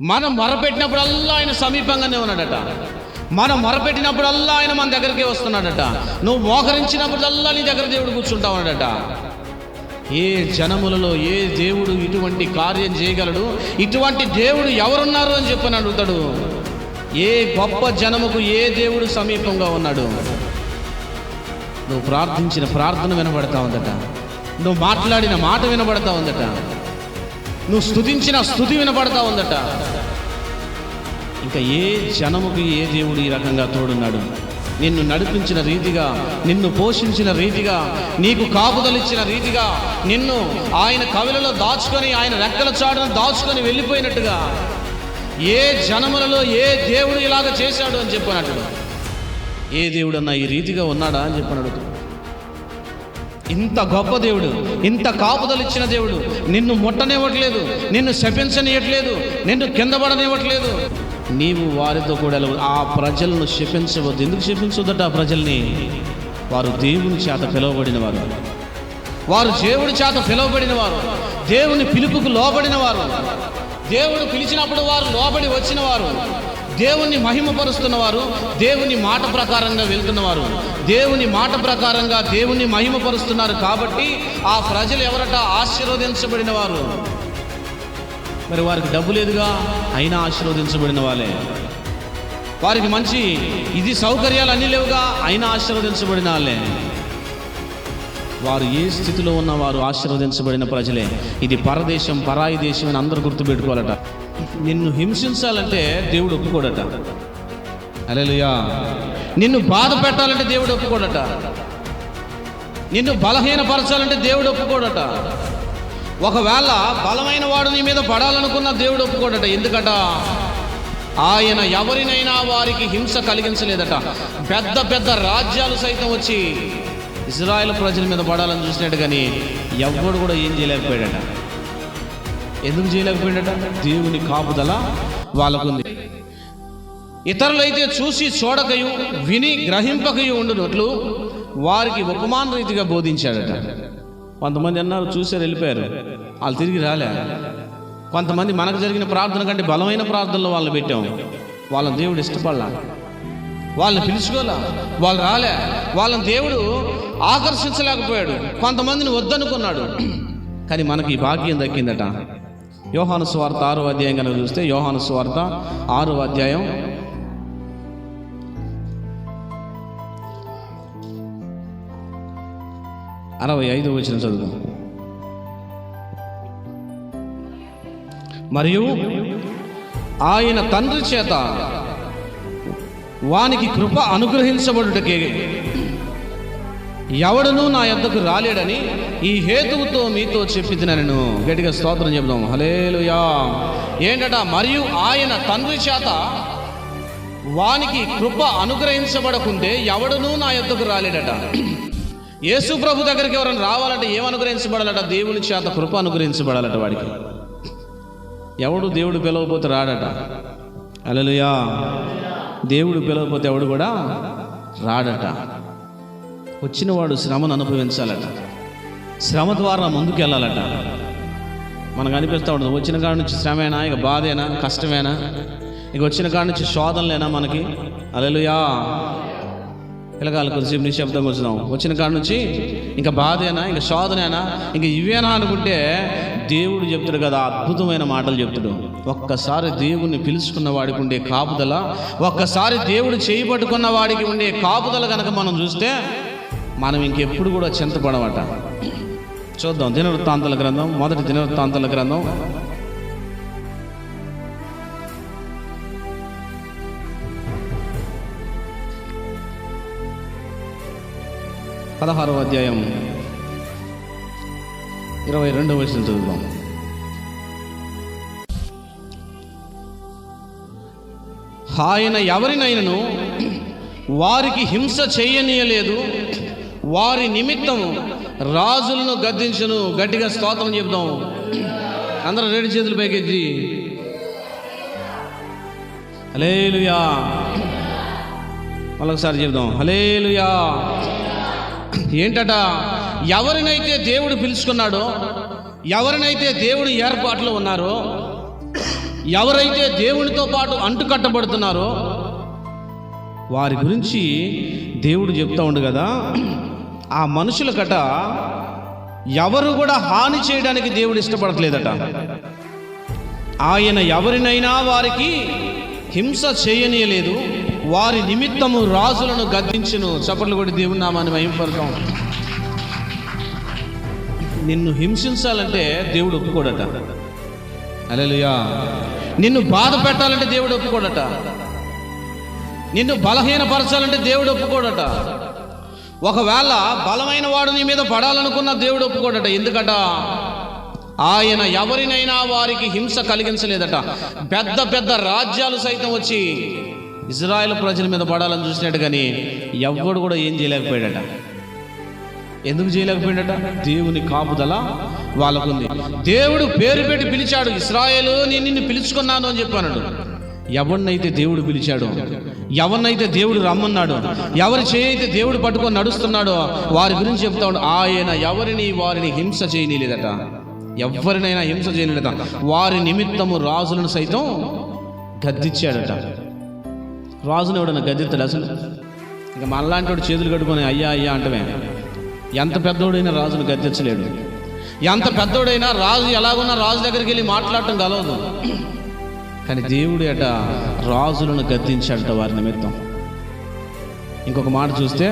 మనం మొరపెట్టినప్పుడల్లా ఆయన సమీపంగానే ఉన్నాడట. మనం మొరపెట్టినప్పుడల్లా ఆయన మన దగ్గరికే వస్తున్నాడట. నువ్వు మోకరించినప్పుడల్లా నీ దగ్గర దేవుడు కూర్చుంటా ఉన్నాడట. ఏ జనములలో ఏ దేవుడు ఇటువంటి కార్యం చేయగలడు? ఇటువంటి దేవుడు ఎవరున్నారు అని చెప్పని అడుగుతాడు. ఏ గొప్ప జనముకు ఏ దేవుడు సమీపంగా ఉన్నాడు? నువ్వు ప్రార్థించిన ప్రార్థన వినబడతా ఉందట. నువ్వు మాట్లాడిన మాట వినబడతా ఉందట. నువ్వు స్థుతించిన స్థుతి వినబడతా ఉందట. ఇంకా ఏ జనముకి ఏ దేవుడు ఈ రకంగా తోడున్నాడు? నిన్ను నడిపించిన రీతిగా నిన్ను పోషించిన రీతిగా నీకు కాపుదలిచ్చిన రీతిగా నిన్ను ఆయన కవిలలో దాచుకొని ఆయన రెక్కల చాటును దాచుకొని వెళ్ళిపోయినట్టుగా ఏ జనములలో ఏ దేవుడు ఇలాగ చేశాడు అని చెప్పినట్టు. ఏ దేవుడన్నా ఈ రీతిగా ఉన్నాడా అని చెప్పినాడు ఇంత గొప్ప దేవుడు ఇంత కాపుదలిచ్చిన దేవుడు నిన్ను ముట్టనివ్వట్లేదు నిన్ను శపించనివ్వట్లేదు నిన్ను కింద పడనివ్వట్లేదు. నీవు వారితో కూడా ఆ ప్రజలను శపించవద్దు. ఎందుకు శపించవద్దట ఆ ప్రజల్ని? వారు దేవుని చేత పిలువబడిన వారు వారు దేవుడి చేత పిలువబడిన వారు దేవుని పిలుపుకు లోబడిన వారు దేవుడు పిలిచినప్పుడు వారు లోబడి వచ్చిన వారు దేవుని మహిమపరుస్తున్నవారు దేవుని మాట ప్రకారంగా వెళ్తున్నవారు. దేవుని మాట ప్రకారంగా దేవుని మహిమపరుస్తున్నారు కాబట్టి ఆ ప్రజలు ఎవరట ఆశీర్వదించబడిన వారు మరి వారికి డబ్బు లేదుగా అయినా ఆశీర్వదించబడిన వాళ్ళే. వారికి మంచి ఇది సౌకర్యాలు అన్నీ లేవుగా అయినా ఆశీర్వదించబడిన వాళ్ళే. వారు ఏ స్థితిలో ఉన్న వారు ఆశీర్వదించబడిన ప్రజలే. ఇది పరదేశం పరాయి దేశం అని అందరూ గుర్తుపెట్టుకోవాలట. నిన్ను హింసించాలంటే దేవుడు ఒప్పుకోడట. అలెలుయా నిన్ను బాధ పెట్టాలంటే దేవుడు ఒప్పుకోడట. నిన్ను బలహీనపరచాలంటే దేవుడు ఒప్పుకోడట. ఒకవేళ బలమైన వాడు నీ మీద పడాలనుకున్న దేవుడు ఒప్పుకోడట. ఎందుకట? ఆయన ఎవరినైనా వారికి హింస కలిగించలేదట. పెద్ద పెద్ద రాజ్యాలు సైతం వచ్చి ఇజ్రాయెల్ ప్రజల మీద పడాలని చూసినట్టు కానీ ఎవ్వడు కూడా ఏం చేయలేకపోయాడట. ఎందుకు చేయలేకపోయాడట దేవుని కాపుదల వాళ్ళకుంది. ఇతరులైతే చూసి చూడకయు విని గ్రహింపకయు ఉండునట్లు వారికి ఉపమాన రీతిగా బోధించాడట. కొంతమంది అన్నారు చూసారు వెళ్ళిపోయారు. వాళ్ళు తిరిగి రాలే. కొంతమంది మనకు జరిగిన ప్రార్థన కంటే బలమైన ప్రార్థనలు వాళ్ళని పెట్టాము వాళ్ళని దేవుడు ఇష్టపడలా. వాళ్ళని పిలుచుకోలే వాళ్ళు రాలే. వాళ్ళని దేవుడు ఆకర్షించలేకపోయాడు. కొంతమందిని వద్దనుకున్నాడు. కానీ మనకి ఈ భాగ్యం దక్కిందట. యోహాను స్వార్త ఆరో అధ్యాయం కనుక చూస్తే యోహాను స్వార్త ఆరో అధ్యాయం. అరవై ఐదు వచ్చిన చదువు మరియు ఆయన తండ్రి చేత వానికి కృప అనుగ్రహించబడుటకే ఎవడనూ నా యొద్దకు రాలేడని ఈ హేతువుతో మీతో చెప్పి నేను గట్టిగా స్తోత్రం చెబుదాం. హలేలుయా ఏంటట? మరియు ఆయన తండ్రి చేత వానికి కృప అనుగ్రహించబడకుంటే ఎవడనూ నా యొద్దకు రాలేడట. యేసు ప్రభు దగ్గరికి ఎవరైనా రావాలంటే ఏమనుగ్రహించబడాలట దేవుని చేత కృప అనుగ్రహించబడాలట వాడికి. ఎవడు దేవుడు పిలవకపోతే రాడట? అలలుయా దేవుడు పిలవకపోతే ఎవడు కూడా రాడట. వచ్చినవాడు శ్రమను అనుభవించాలట. శ్రమ ద్వారా ముందుకు వెళ్ళాలట మనకు అనిపిస్తూ ఉంటుంది వచ్చిన కాడ నుంచి శ్రమేనా? ఇక బాధేనా? కష్టమేనా? ఇక వచ్చిన కాడ నుంచి శోధనలేనా మనకి? అలెలుయా పిల్లగాలు కొద్దిసేపు నిశ్శబ్దంగా వచ్చినాం వచ్చిన కాడ నుంచి ఇంకా బాధేనా? ఇంకా శోధనేనా? ఇంకా ఇవేనా అనుకుంటే దేవుడు చెప్తాడు కదా అద్భుతమైన మాటలు చెప్తాడు. ఒక్కసారి దేవుణ్ణి పిలుచుకున్న వాడికి ఉండే కాపుదల ఒక్కసారి దేవుడు చేయి పట్టుకున్న వాడికి ఉండే కాపుదల కనుక మనం చూస్తే మనం ఇంకెప్పుడు కూడా చింతపడమట. చూద్దాం దినవృత్తాంతల గ్రంథం మొదటి దినవృత్తాంతల గ్రంథం. పదహారవ అధ్యాయం. ఇరవై రెండవ వయసు చదువుదాం. ఆయన ఎవరినైనను వారికి హింస చేయనీయలేదు. వారి నిమిత్తం రాజులను గద్దించును. గట్టిగా స్తోత్రం చెప్దాం. అందరూ రెండు చేతులు పైకెత్తి. హలేలుయా మళ్ళొకసారి చెప్దాం. హలేలుయా ఏంటట? ఎవరినైతే దేవుడు పిలుచుకున్నాడో ఎవరినైతే దేవుడు ఏర్పాట్లో ఉన్నారో ఎవరైతే దేవునితో పాటు అంటుకట్టబడుతున్నారో వారి గురించి దేవుడు చెప్తా ఉండు కదా. ఆ మనుషుల కట ఎవరు కూడా హాని చేయడానికి దేవుడు ఇష్టపడట్లేదట. ఆయన ఎవరినైనా వారికి హింస చేయనీయలేదు. వారి నిమిత్తము రాజులను గద్దించును. చప్పట్లు కూడా దేవుని నామాన్ని మహింపడతాం నిన్ను హింసించాలంటే దేవుడు ఒప్పుకోడట. అలెలుయా నిన్ను బాధ పెట్టాలంటే దేవుడు ఒప్పుకోడట. నిన్ను బలహీనపరచాలంటే దేవుడు ఒప్పుకోడట. ఒకవేళ బలమైన వాడు నీ మీద పడాలనుకున్న దేవుడు ఒప్పుకోడట. ఎందుకట? ఆయన ఎవరినైనా వారికి హింస కలిగించలేదట. పెద్ద పెద్ద రాజ్యాలు సైతం వచ్చి ఇజ్రాయెల్ ప్రజల మీద పడాలని చూసినట్టు కానీ ఎవ్వడు కూడా ఏం చేయలేకపోయాడట. ఎందుకు చేయలేకపోయాడట? దేవుని కాపుదల వాళ్ళకుంది. దేవుడు పేరు పెట్టి పిలిచాడు ఇస్రాయేలు నేను నిన్ను పిలుచుకున్నాను అని చెప్పాను ఎవరినైతే దేవుడు పిలిచాడో ఎవరినైతే దేవుడు రమ్మన్నాడో ఎవరి చేయితే దేవుడు పట్టుకొని నడుస్తున్నాడో వారి గురించి చెప్తా ఆయన ఎవరిని వారిని హింస చేయనీలేదట. ఎవరినైనా హింస చేయలేదట వారి నిమిత్తము రాజులను సైతం గద్దిచ్చాడట. రాజును ఎవడన్నా గద్దెత్తాడు అసలు? ఇంకా మనలాంటి వాడు చేతులు కట్టుకొని అయ్యా అయ్యా అంటమే. ఎంత పెద్దోడైనా రాజును గద్దెచ్చలేడు ఎంత పెద్దోడైనా రాజు ఎలాగున్నా రాజు దగ్గరికి వెళ్ళి మాట్లాడటం కలవదు. కానీ దేవుడు అట రాజులను గద్దించాడట వారి నిమిత్తం. ఇంకొక మాట చూస్తే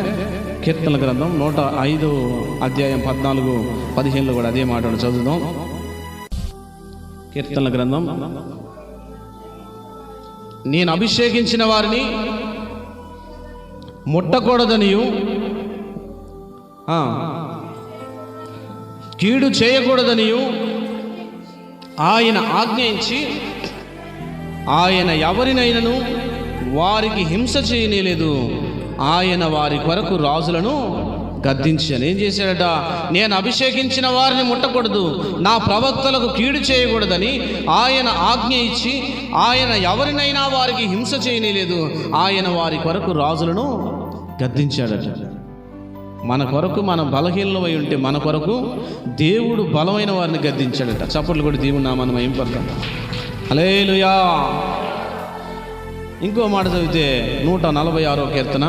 కీర్తన గ్రంథం నూట ఐదు అధ్యాయం పద్నాలుగు పదిహేనులో కూడా అదే మాట చదువుదాం. కీర్తన గ్రంథం నేను అభిషేకించిన వారిని ముట్టకూడదనియు. కీడు చేయకూడదనియు. ఆయన ఆజ్ఞయించి ఆయన ఎవరినైనను వారికి హింస చేయనేలేదు. ఆయన వారి కొరకు రాజులను గద్దించాను ఏం చేశాడట? నేను అభిషేకించిన వారిని ముట్టకూడదు. నా ప్రవక్తలకు కీడు చేయకూడదని ఆయన ఆజ్ఞ ఇచ్చి ఆయన ఎవరినైనా వారికి హింస చేయనేలేదు. ఆయన వారి కొరకు రాజులను గద్దించాడట. మన కొరకు మన బలహీనమై ఉంటే మన కొరకు దేవుడు బలమైన వారిని గద్దించాడట. చప్పట్లు కూడా దేవుడు నామాన్ని ఏం పడతాం అలేలుయా ఇంకో మాట చదివితే నూట నలభై ఆరో కీర్తన.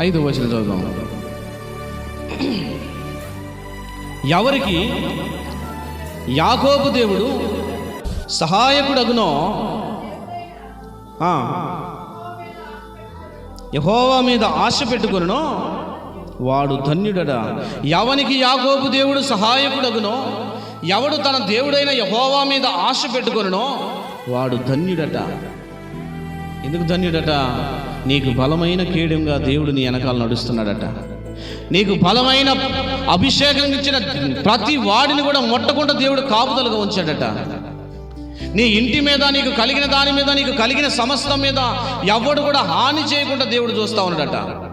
ఐదు వచ్చిన చదువుదాం. ఎవరికి యాకోబు దేవుడు సహాయకుడగునో యహోవా మీద ఆశ పెట్టుకునో వాడు ధన్యుడట. ఎవనికి యాకోబు దేవుడు సహాయకుడగునో ఎవడు తన దేవుడైన యహోవా మీద ఆశ పెట్టుకొనునో వాడు ధన్యుడట. ఎందుకు ధన్యుడట? నీకు బలమైన కేడంగా దేవుడు నీ వెనకాల నడుస్తున్నాడట. నీకు బలమైన అభిషేకం ఇచ్చిన ప్రతి వాడిని కూడా మొట్టకుండా దేవుడు కాపుదలుగా ఉంచాడట. నీ ఇంటి మీద నీకు కలిగిన దాని మీద నీకు కలిగిన సమస్త మీద ఎవడు కూడా హాని చేయకుండా దేవుడు చూస్తా ఉన్నాడట.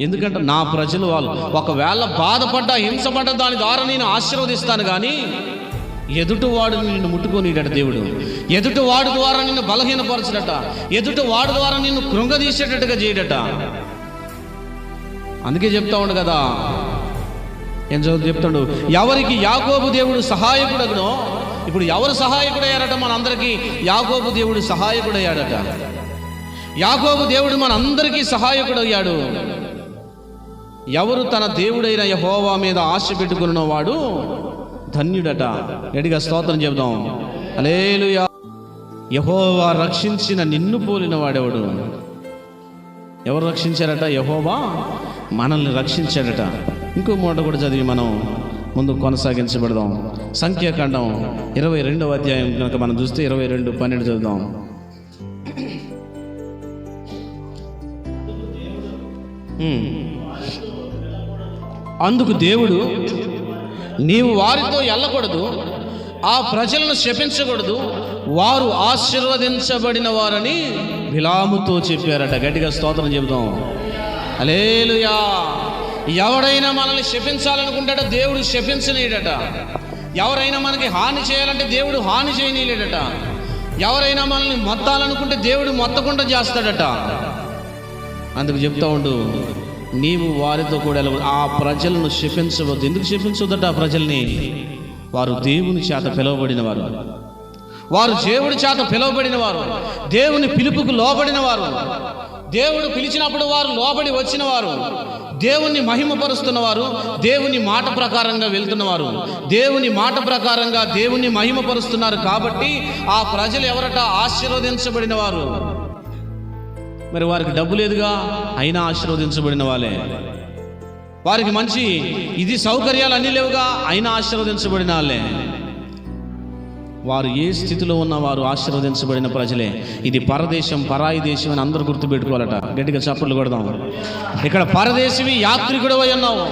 ఎందుకంటే నా ప్రజలు వాళ్ళు. ఒకవేళ బాధపడ్డా హింసపడ్డ దాని ద్వారా నేను ఆశీర్వదిస్తాను కానీ ఎదుటివాడు నిన్ను ముట్టుకోనిడట దేవుడు. ఎదుటివాడు ద్వారా నిన్ను బలహీనపరచడట. ఎదుటివాడు ద్వారా నిన్ను కృంగదీసేటట్టుగా చేయడట. అందుకే చెప్తా ఉండు కదా. ఏం చదువు చెప్తాడు? ఎవరికి యాకోబు దేవుడు సహాయకుడగనో ఇప్పుడు ఎవరు సహాయకుడయ్యారట మనందరికీ? యాకోబు దేవుడు సహాయకుడయ్యాడట. యాకోబు దేవుడు మనందరికీ సహాయకుడయ్యాడు. ఎవరు తన దేవుడైన యహోవా మీద ఆశ పెట్టుకున్న వాడు ధన్యుడట. ఎడిగా స్తోత్రం చెబుదాం. అలేలుయా యహోవా రక్షించిన నిన్ను పోలిన వాడెవడు? ఎవరు రక్షించారట? యహోవా మనల్ని రక్షించాడట. ఇంకో మూట కూడా చదివి మనం ముందు కొనసాగించబడదాం. సంఖ్యాకాండం ఇరవై రెండవ అధ్యాయం కనుక మనం చూస్తే ఇరవై రెండు పన్నెండు చదువుదాం. Hmm. అందుకు దేవుడు నీవు వారితో వెళ్ళకూడదు ఆ ప్రజలను శపించకూడదు వారు ఆశీర్వదించబడిన వారని విలాముతో చెప్పారట. గట్టిగా స్తోత్రం చెబుదాం. అలేలుయా ఎవడైనా మనల్ని శపించాలనుకుంటాడో దేవుడు శపించనీయడట. ఎవరైనా మనకి హాని చేయాలంటే దేవుడు హాని చేయనీయలేడట. ఎవరైనా మనల్ని మొత్తాలనుకుంటే దేవుడు మొత్తకుండా చేస్తాడట. అందుకు చెప్తా ఉండు. నీవు వారితో కూడా ఆ ప్రజలను క్షపించవద్దు ఎందుకు శపించవద్దట ఆ ప్రజల్ని? వారు దేవుని చేత పిలువబడిన వారు వారు దేవుడి చేత పిలువబడిన వారు దేవుని పిలుపుకు లోబడిన వారు దేవుడు పిలిచినప్పుడు వారు లోబడి వచ్చిన వారు దేవుని మహిమపరుస్తున్నవారు దేవుని మాట ప్రకారంగా వెళ్తున్నవారు. దేవుని మాట ప్రకారంగా దేవుని మహిమపరుస్తున్నారు కాబట్టి ఆ ప్రజలు ఎవరట ఆశీర్వదించబడిన వారు మరి వారికి డబ్బు లేదుగా అయినా ఆశీర్వదించబడిన వాళ్ళే. వారికి మంచి ఇది సౌకర్యాలు అన్నీ లేవుగా అయినా ఆశీర్వదించబడిన వాళ్ళే. వారు ఏ స్థితిలో ఉన్న వారు ఆశీర్వదించబడిన ప్రజలే. ఇది పరదేశం పరాయి దేశం అని అందరూ గుర్తుపెట్టుకోవాలట. గట్టిగా చప్పట్లు కొడదాం. ఇక్కడ పరదేశివి యాత్రికుడు అయి ఉన్నావు.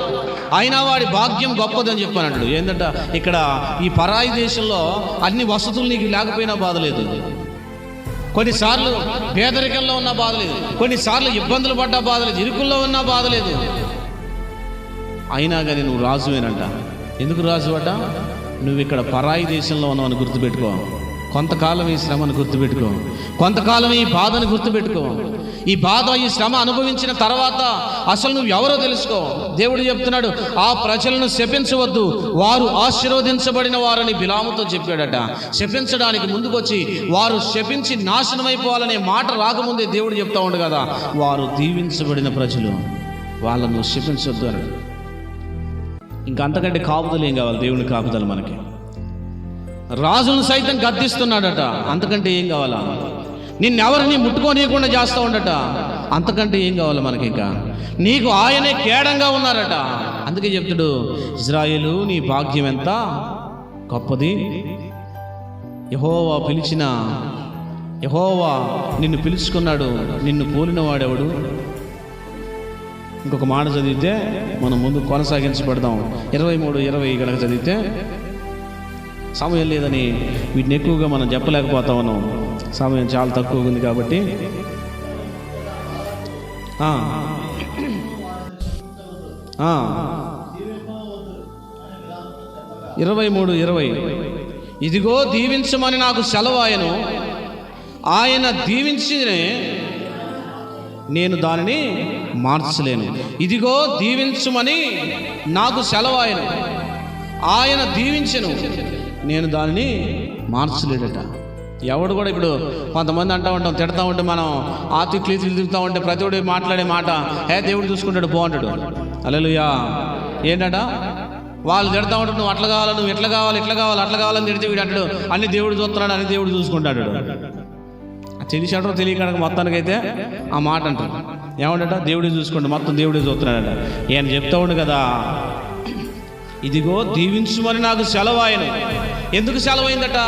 అయినా వాడి భాగ్యం గొప్పదని చెప్పానంటాడు. ఏంటంట ఇక్కడ ఈ పరాయి దేశంలో అన్ని వసతులు నీకు లేకపోయినా బాధలేదు కొన్నిసార్లు పేదరికంలో ఉన్న బాధ లేదు. కొన్నిసార్లు ఇబ్బందులు పడ్డా బాధ లేదు. ఇరుకుల్లో ఉన్న బాధ లేదు. అయినా కానీ నువ్వు రాజువేనంట. ఎందుకు రాజు అట నువ్వు ఇక్కడ పరాయి దేశంలో ఉన్నావని గుర్తుపెట్టుకోవాలి కొంతకాలం ఈ శ్రమను గుర్తుపెట్టుకో. కొంతకాలం ఈ బాధను గుర్తుపెట్టుకో. ఈ బాధ ఈ శ్రమ అనుభవించిన తర్వాత అసలు నువ్వు ఎవరో తెలుసుకో. దేవుడు చెప్తున్నాడు ఆ ప్రజలను శపించవద్దు. వారు ఆశీర్వదించబడిన వారని బిలాముతో చెప్పాడట. శపించడానికి ముందుకొచ్చి వారు శపించి నాశనమైపోవాలనే మాట రాకముందే దేవుడు చెప్తా ఉండు కదా. వారు దీవించబడిన ప్రజలు. వాళ్ళను శపించొద్దు అన్నాడు ఇంకా అంతకంటే కాపుదలు ఏం కావాలి? దేవుని కాపుదలు మనకి. రాజును సైతం గద్దిస్తున్నాడట. అంతకంటే ఏం కావాలా? నిన్నెవరిని ముట్టుకోనీయకుండా చేస్తూ ఉండట. అంతకంటే ఏం కావాలి మనకి ఇంకా నీకు ఆయనే కేడంగా ఉన్నారట. అందుకే చెప్తాడు ఇజ్రాయేలు నీ భాగ్యం ఎంత? గొప్పది. యహోవా పిలిచిన యహోవా నిన్ను పిలుచుకున్నాడు నిన్ను పోలినవాడెవడు? ఇంకొక మాట చదివితే మనం ముందు కొనసాగించబడదాం. ఇరవై మూడు ఇరవై గనక చదివితే సమయం లేదని వీటిని ఎక్కువగా మనం చెప్పలేకపోతా ఉన్నాం సమయం చాలా తక్కువ ఉంది కాబట్టి. ఇరవై మూడు ఇరవై. ఇదిగో దీవించమని నాకు సెలవాయను. ఆయన దీవించినే నేను దానిని మార్చలేను. ఇదిగో దీవించుమని నాకు సెలవాయను. ఆయన దీవించను. నేను దానిని మార్చలేడట. ఎవడు కూడా ఇప్పుడు కొంతమంది అంటా ఉంటాం తిడతా ఉంటే మనం ఆ తిట్లు తిరుగుతూ ఉంటే ప్రతి ఒడి మాట్లాడే మాట హే దేవుడు చూసుకుంటాడు బాగుంటాడు అలలుయా ఏంటట? వాళ్ళు తిడతా ఉంటాడు నువ్వు అట్లా కావాలి నువ్వు ఎట్లా కావాలి ఇట్లా కావాలి అట్లా కావాలని తిడితే వీడు అంటాడు అన్ని దేవుడు చూస్తున్నాడు అన్ని దేవుడు చూసుకుంటాడు తెలిసాడో తెలియకడక మొత్తానికైతే ఆ మాట అంటారు ఏమంటట? దేవుడే చూసుకోండి మొత్తం దేవుడే చూస్తున్నాడట. ఈయన చెప్తా ఉండు కదా ఇదిగో దీవించుమని నాకు సెలవు ఆయన. ఎందుకు సెలవైందట?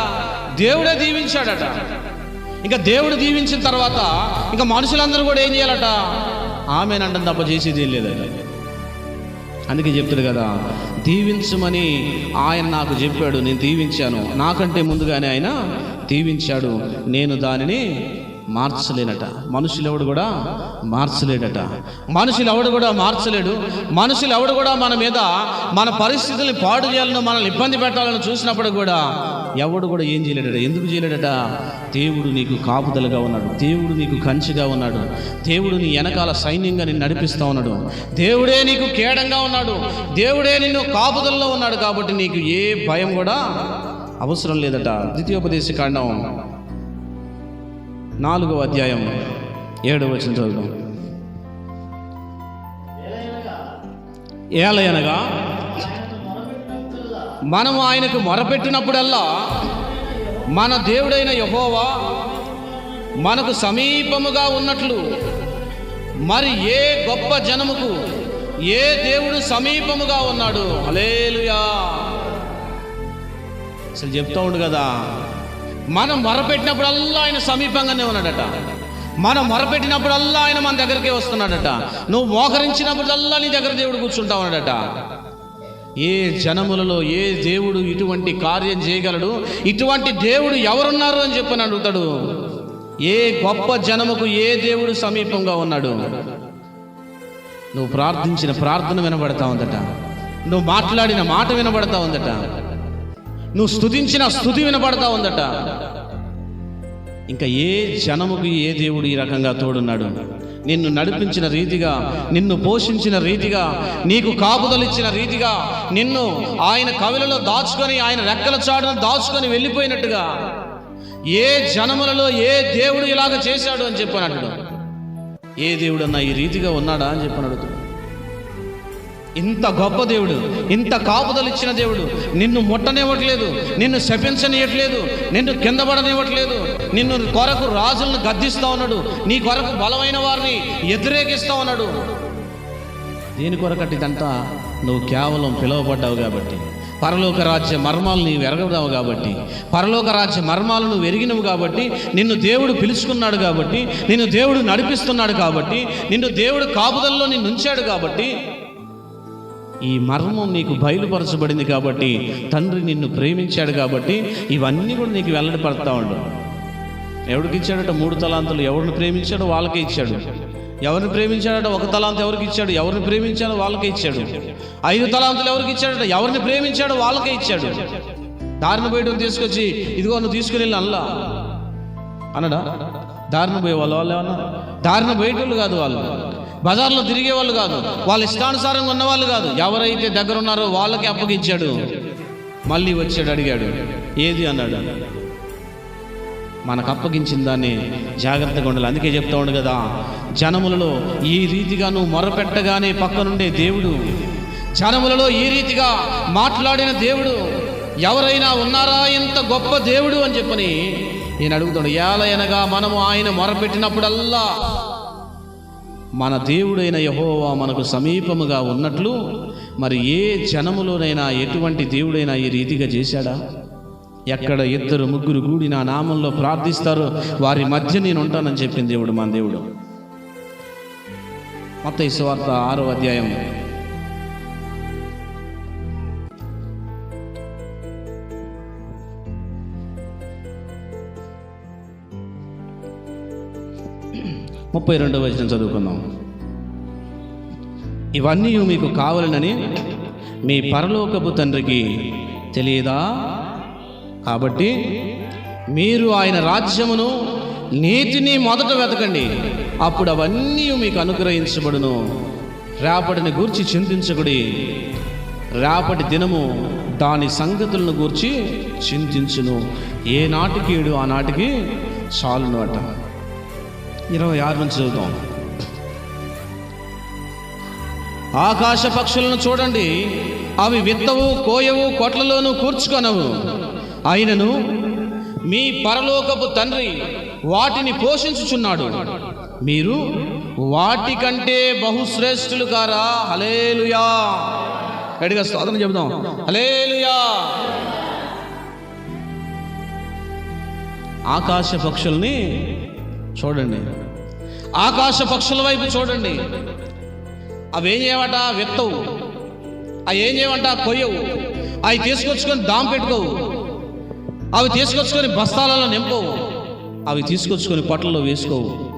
దేవుడే దీవించాడట. ఇంకా దేవుడు దీవించిన తర్వాత ఇంకా మనుషులందరూ కూడా ఏం చేయాలట? ఆమెనంటే తప్ప చేసేది ఏం లేదట. అందుకే చెప్తాడు కదా దీవించమని ఆయన నాకు చెప్పాడు నేను దీవించాను. నాకంటే ముందుగానే ఆయన దీవించాడు. నేను దానిని మార్చలేనట మనుషులెవడు కూడా మార్చలేడట. మనుషులు ఎవడు కూడా మార్చలేడు. మనుషులు ఎవడు కూడా మన మీద మన పరిస్థితుల్ని పాడు చేయాలని మనల్ని ఇబ్బంది పెట్టాలని చూసినప్పుడు కూడా ఎవడు కూడా ఏం చేయలేడట. ఎందుకు చేయలేడట? దేవుడు నీకు కాపుదలుగా ఉన్నాడు. దేవుడు నీకు కంచిగా ఉన్నాడు. దేవుడు నీ వెనకాల సైన్యంగా నిన్ను నడిపిస్తా ఉన్నాడు. దేవుడే నీకు కేడంగా ఉన్నాడు. దేవుడే నిన్ను కాపుదల్లో ఉన్నాడు కాబట్టి నీకు ఏ భయం కూడా అవసరం లేదట. ద్వితీయోపదేశ కాండం నాలుగవ అధ్యాయం ఏడవ వచ్చిన చదువుదాం. ఏలయనగా మనం ఆయనకు మొరపెట్టినప్పుడల్లా మన దేవుడైన యహోవా మనకు సమీపముగా ఉన్నట్లు మరి ఏ గొప్ప జనముకు ఏ దేవుడు సమీపముగా ఉన్నాడు? అలేలుయా అసలు చెప్తా ఉండు కదా మనం మొరపెట్టినప్పుడల్లా ఆయన సమీపంగానే ఉన్నాడట. మనం మొరపెట్టినప్పుడల్లా ఆయన మన దగ్గరికే వస్తున్నాడట. నువ్వు మోకరించినప్పుడల్లా నీ దగ్గర దేవుడు కూర్చుంటా ఉన్నాడట. ఏ జనములలో ఏ దేవుడు ఇటువంటి కార్యం చేయగలడు? ఇటువంటి దేవుడు ఎవరున్నారు అని చెప్పని అడుగుతాడు. ఏ గొప్ప జనముకు ఏ దేవుడు సమీపంగా ఉన్నాడు? నువ్వు ప్రార్థించిన ప్రార్థన వినబడతా ఉందట. నువ్వు మాట్లాడిన మాట వినబడతా ఉందట. నువ్వు స్థుతించిన స్థుతి వినపడతా ఉందట. ఇంకా ఏ జనముకు ఏ దేవుడు ఈ రకంగా తోడున్నాడు? నిన్ను నడిపించిన రీతిగా నిన్ను పోషించిన రీతిగా నీకు కాపుదలిచ్చిన రీతిగా నిన్ను ఆయన కవిలలో దాచుకొని ఆయన రెక్కల చాటున దాచుకొని వెళ్ళిపోయినట్టుగా ఏ జనములలో ఏ దేవుడు ఇలాగ చేశాడు అని చెప్పాను ఏ దేవుడన్నా ఈ రీతిగా ఉన్నాడా అని చెప్పని అడుగుతున్నాడు. ఇంత గొప్ప దేవుడు ఇంత కాపుదలిచ్చిన దేవుడు నిన్ను ముట్టనివ్వట్లేదు నిన్ను శపించనివ్వట్లేదు నిన్ను కింద పడనివ్వట్లేదు నిన్ను కొరకు రాజులను గద్దిస్తా ఉన్నాడు నీ కొరకు బలమైన వారిని వ్యతిరేకిస్తా ఉన్నాడు. దేని కొరకటి ఇదంతా నువ్వు కేవలం పిలువబడ్డావు కాబట్టి పరలోక రాజ్య మర్మాలు నీవు ఎరగదావు కాబట్టి పరలోక రాజ్య మర్మాలు నువ్వు ఎరిగినవు కాబట్టి నిన్ను దేవుడు పిలుచుకున్నాడు కాబట్టి నిన్ను దేవుడు నడిపిస్తున్నాడు కాబట్టి నిన్ను దేవుడు కాపుదల్లో నిన్ను ఉంచాడు కాబట్టి ఈ మర్మం నీకు బయలుపరచబడింది కాబట్టి తండ్రి నిన్ను ప్రేమించాడు కాబట్టి ఇవన్నీ కూడా నీకు వెల్లడి పడతా ఉండు. ఎవరికి ఇచ్చాడట? మూడు తలాంతులు. ఎవరిని ప్రేమించాడో వాళ్ళకే ఇచ్చాడు. ఎవరిని ప్రేమించాడట? ఒక తలాంత ఎవరికి ఇచ్చాడు? ఎవరిని ప్రేమించాడో వాళ్ళకే ఇచ్చాడు. ఐదు తలాంతులు ఎవరికి ఇచ్చాడట? ఎవరిని ప్రేమించాడో వాళ్ళకే ఇచ్చాడు. దారిని బయటకు తీసుకొచ్చి ఇదిగో నువ్వు తీసుకుని వెళ్ళి అల్లా అనడా? దారిన పోయే వాళ్ళు వాళ్ళు ఏమన్నా దారిన పోయేటోళ్ళు కాదు వాళ్ళు. బజార్లో తిరిగే వాళ్ళు కాదు. వాళ్ళ ఇష్టానుసారంగా ఉన్నవాళ్ళు కాదు. ఎవరైతే దగ్గర ఉన్నారో వాళ్ళకి అప్పగించాడు. మళ్ళీ వచ్చాడు అడిగాడు ఏది? అన్నాడు. మనకు అప్పగించిన దాన్ని జాగ్రత్తగా ఉండాలి. అందుకే చెప్తా ఉండు కదా జనములలో ఈ రీతిగా నువ్వు మొరపెట్టగానే పక్కనుండే దేవుడు. జనములలో ఈ రీతిగా మాట్లాడిన దేవుడు. ఎవరైనా ఉన్నారా? ఇంత గొప్ప దేవుడు అని చెప్పని నేను అడుగుతాడు. ఏలయనగా మనము ఆయన మొరపెట్టినప్పుడల్లా మన దేవుడైన యహోవా మనకు సమీపముగా ఉన్నట్లు మరి ఏ జనములోనైనా ఎటువంటి దేవుడైనా ఈ రీతిగా చేశాడా? ఎక్కడ ఇద్దరు ముగ్గురు కూడి నా నామంలో ప్రార్థిస్తారో వారి మధ్య నేను ఉంటానని చెప్పింది దేవుడు మన దేవుడు. మత ఈ సువార్త ఆరో అధ్యాయం ముప్పై రెండవ వచనం చదువుకుందాం. ఇవన్నీ మీకు కావాలనని మీ పరలోకపు తండ్రికి తెలియదా? కాబట్టి మీరు ఆయన రాజ్యమును నీతిని మొదట వెతకండి. అప్పుడు అవన్నీ మీకు అనుగ్రహించబడును. రేపటిని గూర్చి చింతించకుడి. రేపటి దినము దాని సంగతులను గూర్చి చింతించును. ఏ నాటికి ఏడు ఆ నాటికి చాలును అట. ఇరవై ఆరు నుంచి చదువుతాం ఆకాశ పక్షులను చూడండి. అవి విత్తవు కోయవు కొట్లలోనూ కూర్చుకొనవు. అయినను మీ పరలోకపు తండ్రి వాటిని పోషించుచున్నాడు. మీరు వాటికంటే బహుశ్రేష్ఠులు కారా? హలేలుయా గడిగా స్తోత్రం చెబుదాం. హలేలుయా ఆకాశ పక్షుల్ని చూడండి. ఆకాశ పక్షుల వైపు చూడండి. అవి ఏం చేయమంట విత్తవు. అవి ఏం చేయమంట కొయ్యవు. అవి తీసుకొచ్చుకొని దాం పెట్టుకోవు. అవి తీసుకొచ్చుకొని బస్తాలలో నింపవు. అవి తీసుకొచ్చుకొని పొట్టల్లో వేసుకోవు.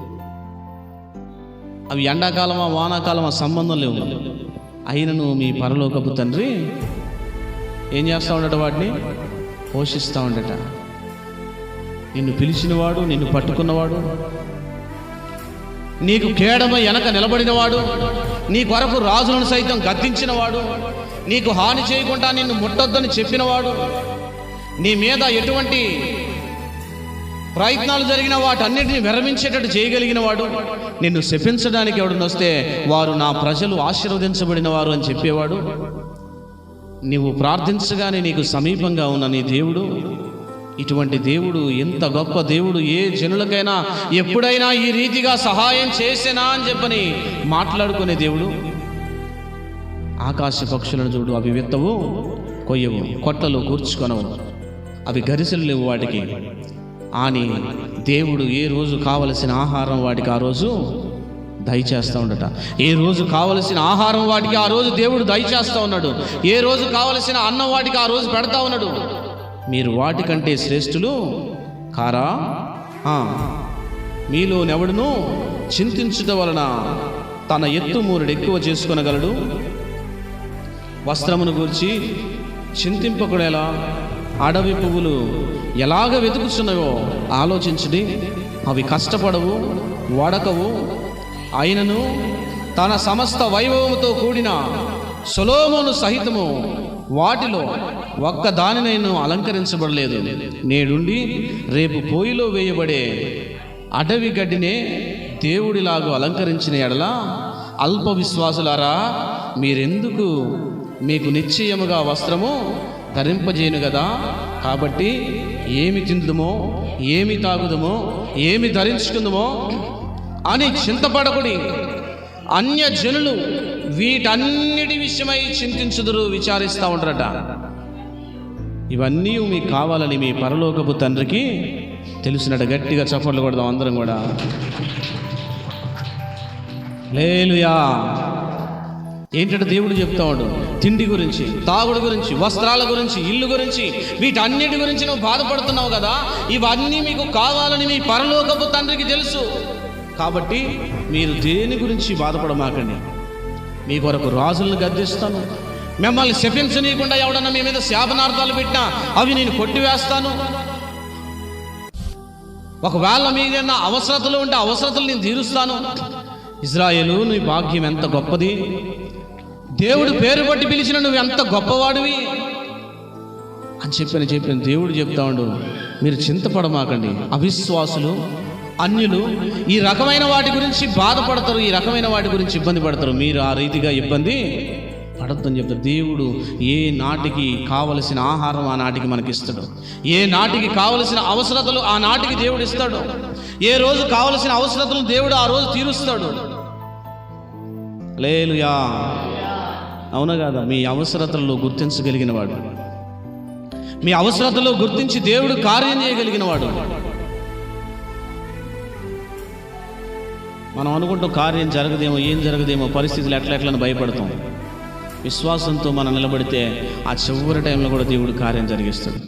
అవి ఎండాకాలమా వానాకాలమా సంబంధం లేవు. అయినను మీ పరలోకపు తండ్రి ఏం చేస్తూ ఉండట వాటిని? పోషిస్తూ ఉండట. నిన్ను పిలిచినవాడు నిన్ను పట్టుకున్నవాడు నీకు కేడమ వెనక నిలబడినవాడు నీ కొరకు రాజులను సైతం గద్దించినవాడు నీకు హాని చేయకుండా నిన్ను ముట్టొద్దని చెప్పినవాడు నీ మీద ఎటువంటి ప్రయత్నాలు జరిగిన వాటన్నిటిని విరమించేటట్టు చేయగలిగిన వాడు నిన్ను శపించడానికి ఎవడని వస్తే వారు నా ప్రజలు ఆశీర్వదించబడిన వారు అని చెప్పేవాడు. నీవు ప్రార్థించగానే నీకు సమీపంగా ఉన్న నీ దేవుడు ఇటువంటి దేవుడు ఎంత గొప్ప దేవుడు ఏ జనులకైనా ఎప్పుడైనా ఈ రీతిగా సహాయం చేసేనా అని చెప్పని మాట్లాడుకునే దేవుడు? ఆకాశ పక్షులను చూడు అవి విత్తవు కొయ్యవు కొట్టలు కూర్చుకొనవు అవి గరిసెలు లేవు వాటికి. అని దేవుడు ఏ రోజు కావలసిన ఆహారం వాటికి ఆ రోజు దయచేస్తూ ఉండట. ఏ రోజు కావలసిన ఆహారం వాటికి ఆ రోజు దేవుడు దయచేస్తూ ఉన్నాడు. ఏ రోజు కావలసిన అన్నం వాటికి ఆ రోజు పెడతా ఉన్నాడు. మీరు వాటికంటే శ్రేష్ఠులు కారా? మీలోనెవడును చింతించుట వలన తన ఎత్తు మూరుడు ఎక్కువ చేసుకొనగలడు? వస్త్రమును గూర్చి చింతింపకుడేలా అడవి పువ్వులు ఎలాగ వెతుకుతున్నావో ఆలోచించడి. అవి కష్టపడవు వడకవు. అయినను తన సమస్త వైభవముతో కూడిన సొలోమోను సహితము వాటిలో ఒక్క దానినైనా అలంకరించబడలేదు. నేడుండి రేపు పోయిలో వేయబడే అటవి గడ్డినే దేవుడిలాగా అలంకరించిన ఎడల అల్ప విశ్వాసులారా మీరెందుకు మీకు నిశ్చయముగా వస్త్రము ధరింపజేయను కదా కాబట్టి ఏమి తిందుమో ఏమి తాగుదమో ఏమి ధరించుకుందమో అని చింతపడకుడి అన్య జనులు వీటన్నిటి విషయమై చింతించుదురు విచారిస్తూ ఉంటారట ఇవన్నీ మీకు కావాలని మీ పరలోకపు తండ్రికి తెలిసినట్టు గట్టిగా చప్పట్లు కొడదాం అందరం కూడా. లేలుయా ఏంటంటే దేవుడు చెప్తాడు తిండి గురించి తాగుడు గురించి వస్త్రాల గురించి ఇల్లు గురించి వీటన్నిటి గురించి నువ్వు బాధపడుతున్నావు కదా ఇవన్నీ మీకు కావాలని మీ పరలోకపు తండ్రికి తెలుసు. కాబట్టి మీరు దేని గురించి బాధపడమాకండి? మీ కొరకు రాజులను గద్దిస్తాను. మిమ్మల్ని శపించనీయకుండా ఎవడన్నా మీ మీద శాపనార్థాలు పెట్టినా అవి నేను కొట్టివేస్తాను. ఒకవేళ మీదన్నా అవసరతలు ఉంటే అవసరతలు నేను తీరుస్తాను. ఇజ్రాయేలు నీ భాగ్యం ఎంత గొప్పది? దేవుడు పేరు పట్టి పిలిచిన నువ్వు ఎంత గొప్పవాడివి? అని చెప్పిన చెప్పిన దేవుడు చెప్తా ఉండు మీరు చింతపడమాకండి. అవిశ్వాసులు అన్యులు ఈ రకమైన వాటి గురించి బాధపడతారు ఈ రకమైన వాటి గురించి ఇబ్బంది పడతారు. మీరు ఆ రీతిగా ఇబ్బంది పడద్దని చెప్తారు. దేవుడు ఏ నాటికి కావలసిన ఆహారం ఆ నాటికి మనకి ఇస్తాడు ఏ నాటికి కావలసిన అవసరతలు ఆ నాటికి దేవుడు ఇస్తాడు. ఏ రోజు కావలసిన అవసరతలు దేవుడు ఆ రోజు తీరుస్తాడు. లేలుయా అవునా కాదా? మీ అవసరతల్లో గుర్తించగలిగిన వాడు మీ అవసరతలో గుర్తించి దేవుడు కార్యం చేయగలిగిన వాడు మనం అనుకుంటాం కార్యం జరగదేమో ఏం జరగదేమో పరిస్థితులు ఎట్లా ఎట్లని భయపడతాం. విశ్వాసంతో మనం నిలబడితే ఆ చివరి టైంలో కూడా దేవుడు కార్యం జరిగిస్తాడు.